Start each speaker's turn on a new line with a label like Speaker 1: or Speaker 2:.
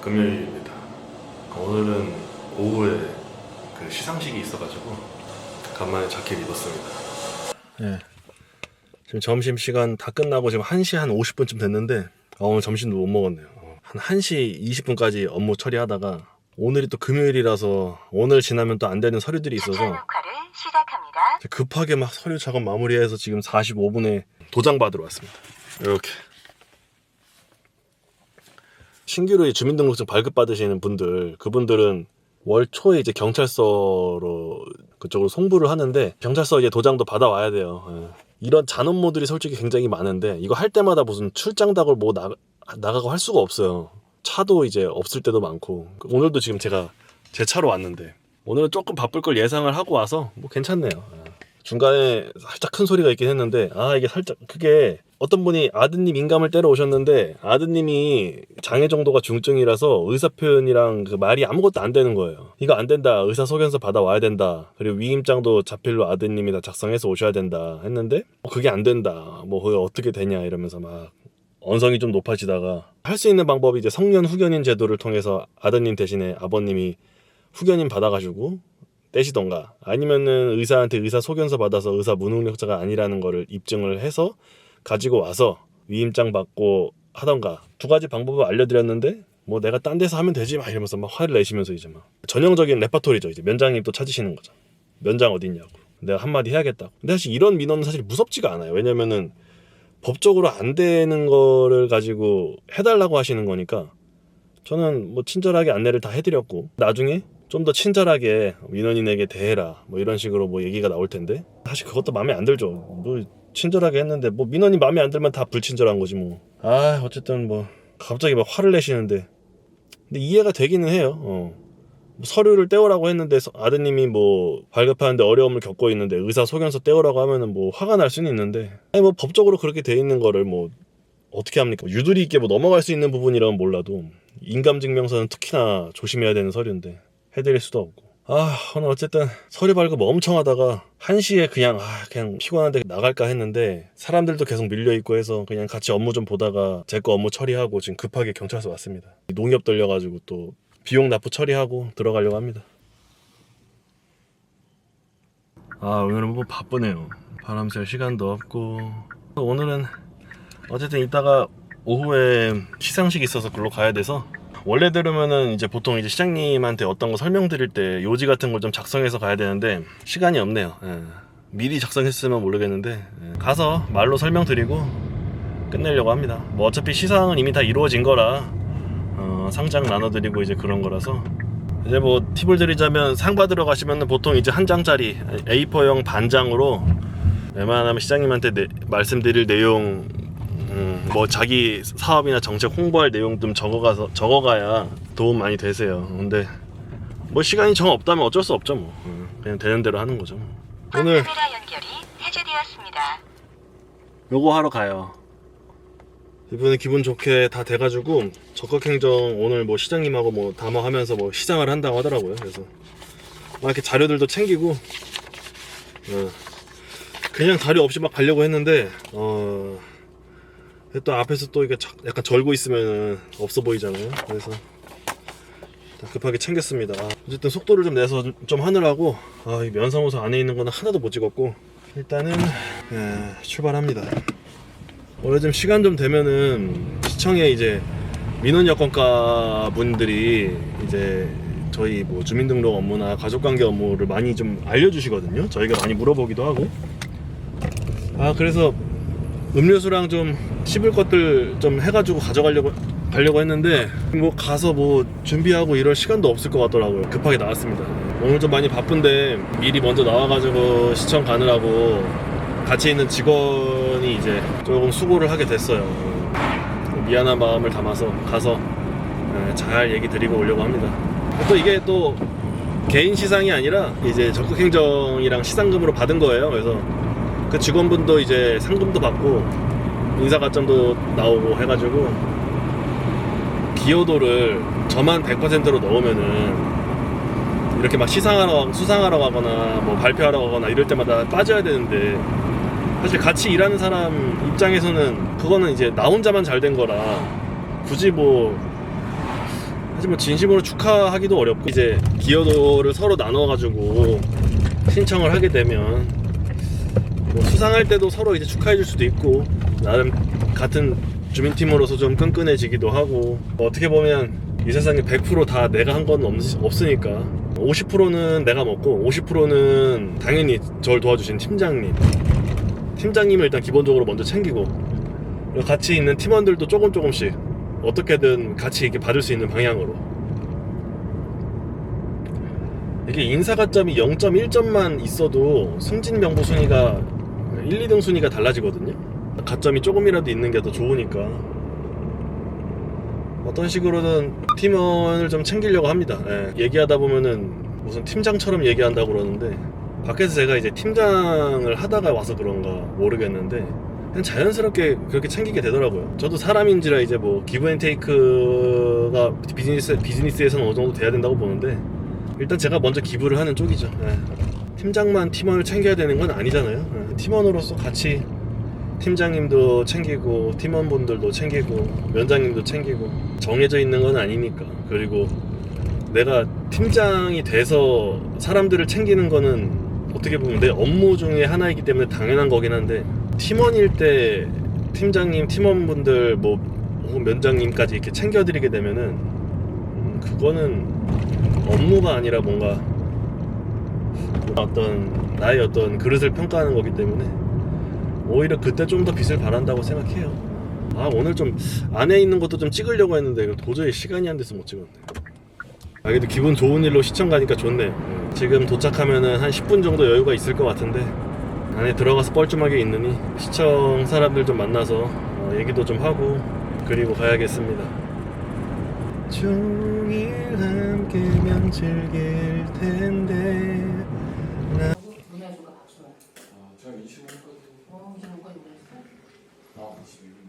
Speaker 1: 금요일입니다. 오늘은 오후에 그 시상식이 있어가지고 간만에 자켓 입었습니다. 네. 지금 점심 시간 다 끝나고 지금 1시 한 50분쯤 됐는데 어, 오늘 점심도 못 먹었네요. 어, 한 1시 20분까지 업무 처리하다가 오늘이 또 금요일이라서 오늘 지나면 또 안 되는 서류들이 있어서. 급하게 막 서류 작업 마무리해서 지금 45분에 도장 받으러 왔습니다. 이렇게 신규로 이 주민등록증 발급 받으시는 분들 그분들은 월 초에 이제 경찰서로 그쪽으로 송부를 하는데 경찰서 이제 도장도 받아와야 돼요. 예. 이런 잔업모들이 솔직히 굉장히 많은데 이거 할 때마다 무슨 출장닭을 뭐 나, 나가고 할 수가 없어요. 차도 이제 없을 때도 많고 오늘도 지금 제가 제 차로 왔는데 오늘은 조금 바쁠 걸 예상을 하고 와서 뭐 괜찮네요. 예. 중간에 살짝 큰 소리가 있긴 했는데 아 이게 살짝 그게 어떤 분이 아드님 인감을 때려 오셨는데 아드님이 장애 정도가 중증이라서 의사 표현이랑 그 말이 아무것도 안 되는 거예요. 이거 안 된다. 의사 소견서 받아 와야 된다. 그리고 위임장도 자필로 아드님이 다 작성해서 오셔야 된다. 했는데 어, 그게 안 된다. 뭐 그게 어떻게 되냐 이러면서 막 언성이 좀 높아지다가 할 수 있는 방법이 이제 성년 후견인 제도를 통해서 아드님 대신에 아버님이 후견인 받아가지고 떼시던가 아니면은 의사한테 의사 소견서 받아서 의사 무능력자가 아니라는 거를 입증을 해서 가지고 와서 위임장 받고 하던가 두 가지 방법을 알려드렸는데 뭐 내가 딴 데서 하면 되지 막 이러면서 막 화를 내시면서 이제 막 전형적인 레파토리죠. 이제 면장님 또 찾으시는 거죠. 면장 어딨냐고. 내가 한마디 해야겠다고. 근데 사실 이런 민원은 사실 무섭지가 않아요. 왜냐면은 법적으로 안 되는 거를 가지고 해달라고 하시는 거니까 저는 뭐 친절하게 안내를 다 해드렸고 나중에 좀 더 친절하게 민원인에게 대해라. 뭐 이런 식으로 뭐 얘기가 나올 텐데. 사실 그것도 마음에 안 들죠. 뭐 친절하게 했는데 뭐 민원이 마음에 안 들면 다 불친절한 거지 뭐. 아 어쨌든 뭐 갑자기 막 화를 내시는데. 근데 이해가 되기는 해요. 어. 뭐 서류를 떼오라고 했는데 서- 아드님이 뭐 발급하는데 어려움을 겪고 있는데 의사 소견서 떼오라고 하면은 뭐 화가 날 수는 있는데. 아니 뭐 법적으로 그렇게 돼 있는 거를 뭐 어떻게 합니까? 유두리 있게 뭐 넘어갈 수 있는 부분이라면 몰라도 인감증명서는 특히나 조심해야 되는 서류인데 해드릴 수도 없고. 아 오늘 어쨌든 서류 발급 엄청 하다가 1시에 그냥 아 그냥 피곤한데 나갈까 했는데 사람들도 계속 밀려있고 해서 그냥 같이 업무 좀 보다가 제 거 업무 처리하고 지금 급하게 경찰서 왔습니다. 농협 들려가지고 또 비용 납부 처리하고 들어가려고 합니다. 아 오늘은 뭐 바쁘네요. 바람 쐴 시간도 없고. 오늘은 어쨌든 이따가 오후에 시상식 있어서 글로 가야 돼서 원래대로면은 이제 보통 이제 시장님한테 어떤 거 설명드릴 때 요지 같은 걸 좀 작성해서 가야 되는데 시간이 없네요. 예. 미리 작성했으면 모르겠는데 예. 가서 말로 설명드리고 끝내려고 합니다. 뭐 어차피 시상은 이미 다 이루어진 거라 어, 상장 나눠드리고 이제 그런 거라서 이제 뭐 팁을 드리자면 상 받으러 가시면은 보통 이제 한 장짜리 A4용 반장으로 웬만하면 시장님한테 내- 말씀드릴 내용 음, 뭐 자기 사업이나 정책 홍보할 내용 좀 적어가서 적어가야 도움 많이 되세요. 근데 뭐 시간이 정 없다면 어쩔 수 없죠 뭐. 음, 그냥 되는 대로 하는 거죠. 오늘
Speaker 2: 카메라 연결이 해제되었습니다.
Speaker 1: 요거 하러 가요. 이번에 기분 좋게 다 돼가지고 적극행정 오늘 뭐 시장님하고 뭐 담화하면서 뭐 시장을 한다고 하더라고요. 그래서 막 이렇게 자료들도 챙기고 어, 그냥 자료 없이 막 가려고 했는데 어, 또 앞에서 또 이게 자- 약간 절고 있으면 없어 보이잖아요. 그래서 다 급하게 챙겼습니다. 아, 어쨌든 속도를 좀 내서 좀- 좀 하느라고 아, 이 면사무소 안에 있는 거는 하나도 못 찍었고 일단은 예, 출발합니다. 원래 좀 시간 좀 되면은 시청에 이제 민원 여건과 분들이 이제 저희 뭐 주민등록 업무나 가족관계 업무를 많이 좀 알려주시거든요. 저희가 많이 물어보기도 하고. 아 그래서 음료수랑 좀 씹을 것들 좀 해가지고 가져가려고 가려고 했는데 뭐 가서 뭐 준비하고 이럴 시간도 없을 것 같더라고요. 급하게 나왔습니다. 오늘 좀 많이 바쁜데 미리 먼저 나와가지고 시청 가느라고 같이 있는 직원이 이제 조금 수고를 하게 됐어요. 미안한 마음을 담아서 가서 예, 잘 얘기 드리고 오려고 합니다. 또 이게 또 개인 시상이 아니라 이제 적극 행정이랑 시상금으로 받은 거예요. 그래서 그 직원분도 이제 상금도 받고 인사가점도 나오고 해가지고 기여도를 저만 100%로 넣으면은 이렇게 막 시상하러 수상하러 가거나 뭐 발표하러 가거나 이럴 때마다 빠져야 되는데 사실 같이 일하는 사람 입장에서는 그거는 이제 나 혼자만 잘 된 거라 굳이 뭐 하지만 진심으로 축하하기도 어렵고 이제 기여도를 서로 나눠 가지고 신청을 하게 되면 뭐 수상할 때도 서로 이제 축하해 줄 수도 있고 나름 같은 주민팀으로서 좀 끈끈해지기도 하고 어떻게 보면 이 세상에 100%다 내가 한 건 없으니까. 50%는 내가 먹고 50%는 당연히 저를 도와주신 팀장님. 팀장님을 일단 기본적으로 먼저 챙기고 같이 있는 팀원들도 조금 조금씩 어떻게든 같이 이렇게 받을 수 있는 방향으로. 이게 인사가점이 0.1점만 있어도 승진 명부 순위가 1, 2등 순위가 달라지거든요 가점이 조금이라도 있는 게 더 좋으니까 어떤 식으로든 팀원을 좀 챙기려고 합니다 예, 얘기하다 보면은 무슨 팀장처럼 얘기한다고 그러는데 밖에서 제가 이제 팀장을 하다가 와서 그런가 모르겠는데 그냥 자연스럽게 그렇게 챙기게 되더라고요. 저도 사람인지라 이제 뭐 기브 앤 테이크가 비즈니스 비즈니스에서는 어느 정도 돼야 된다고 보는데 일단 제가 먼저 기부를 하는 쪽이죠. 예. 팀장만 팀원을 챙겨야 되는 건 아니잖아요. 예. 팀원으로서 같이 팀장님도 챙기고 팀원분들도 챙기고 면장님도 챙기고 정해져 있는 건 아니니까 그리고 내가 팀장이 돼서 사람들을 챙기는 거는 어떻게 보면 내 업무 중에 하나이기 때문에 당연한 거긴 한데 팀원일 때 팀장님, 팀원분들 뭐 면장님까지 이렇게 챙겨드리게 되면은 음, 그거는 업무가 아니라 뭔가 어떤 나의 어떤 그릇을 평가하는 거기 때문에 오히려 그때 좀 더 빛을 발한다고 생각해요. 아 오늘 좀 안에 있는 것도 좀 찍으려고 했는데 도저히 시간이 안 돼서 못 찍었네. 아 그래도 기분 좋은 일로 시청 가니까 좋네요. 음, 지금 도착하면은 한 10분 정도 여유가 있을 것 같은데 안에 들어가서 뻘쭘하게 있느니 시청 사람들 좀 만나서 어, 얘기도 좀 하고 그리고 가야겠습니다. 종일 함께면 즐길 텐데
Speaker 3: 문화주가 박수원.
Speaker 4: 아, 제